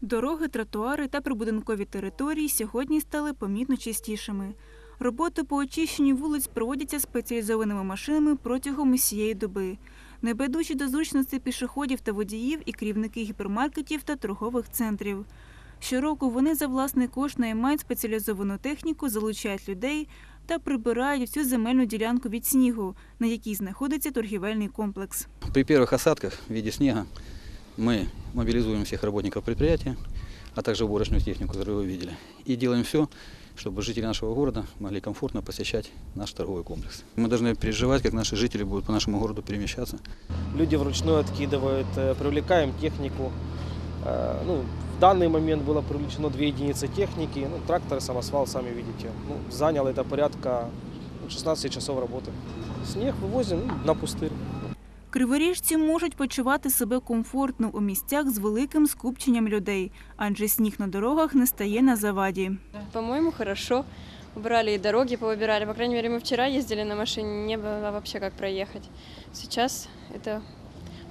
Дороги, тротуари та прибудинкові території сьогодні стали помітно чистішими. Роботи по очищенню вулиць проводяться спеціалізованими машинами протягом усієї доби. Небайдужі до зручності пішоходів та водіїв і керівники гіпермаркетів та торгових центрів. Щороку вони за власний кошт наймають спеціалізовану техніку, залучають людей та прибирають всю земельну ділянку від снігу, на якій знаходиться торгівельний комплекс. При первых осадках в виде снега мы мобилизуем всех работников предприятия, а также уборочную технику, которую вы видели. И делаем все, чтобы жители нашего города могли комфортно посещать наш торговый комплекс. Мы должны переживать, как наши жители будут по нашему городу перемещаться. Люди вручную откидывают, э, привлекаем технику. Э, Ну, в данный момент было привлечено две единицы техники, ну, трактор, самосвал, сами видите. Ну, занял это порядка 16 часов работы. Снег вывозим ну, на пустырь. Криворіжці можуть почувати себе комфортно у місцях з великим скупченням людей, адже сніг на дорогах не стає на заваді. По-моему, хорошо. Убрали и дороги повыбирали. По крайней мере, мы вчера ездили на машине, не было вообще как проехать. Сейчас это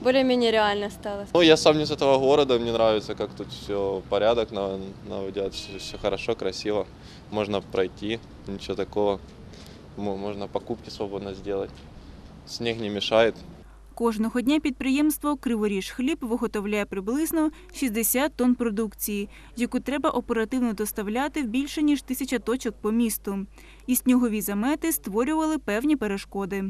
более-менее реально стало. Ну, я сам не с этого города, мне нравится, как тут все порядок нав- наводят, все, хорошо, красиво. Можно пройти, ничего такого. Мо- Можно покупки свободно сделать. Снег не мешает. Кожного дня підприємство Криворіж хліб виготовляє приблизно 60 тонн продукції, яку треба оперативно доставляти в більше ніж тисяча точок по місту. І снігові замети створювали певні перешкоди.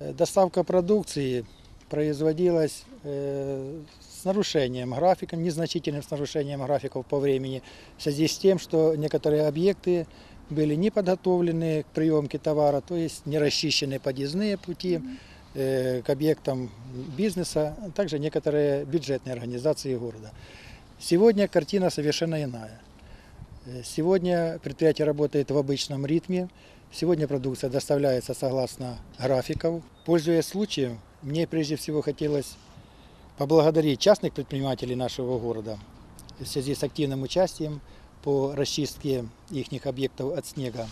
Э, Доставка продукции производилась э, с нарушением графика, незначительным с нарушением графиков по времени, в связи с тем, что некоторые объекты были не подготовлены к приемке товара, то есть не расчищены подъездные пути э, К объектам бизнеса, а также некоторые бюджетные организации города. Сегодня картина совершенно иная. Э, Сегодня предприятие работает в обычном ритме, Сегодня продукция доставляется согласно графиков. Пользуясь случаем, мне прежде всего хотелось поблагодарить частных предпринимателей нашего города в связи с активным участием по расчистке их объектов от снега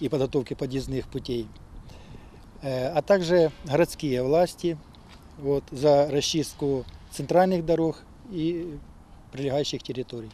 и подготовке подъездных путей, Э, а также городские власти вот, за расчистку центральных дорог и прилегающих территорий.